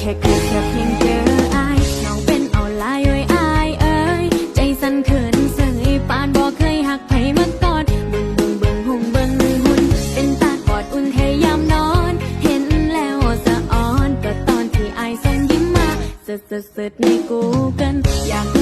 แค่เคยแค่เพียงเจออายน้องเป็นออนไลายไอ้อายเอ้ยใจสั่นเขินเสยปานบอกเคยหักไผมาก่อนเบิ่งเบิ่งเบิ่งหุ่งเบิ่งมือหุ่นเป็นตากอดอุ่นเทยามนอน เห็นแล้วสะอ่อนก็ตอนที่อายส่งยิ้มมาเสิร์ชเสิร์ชสิในกูเกิลอยาก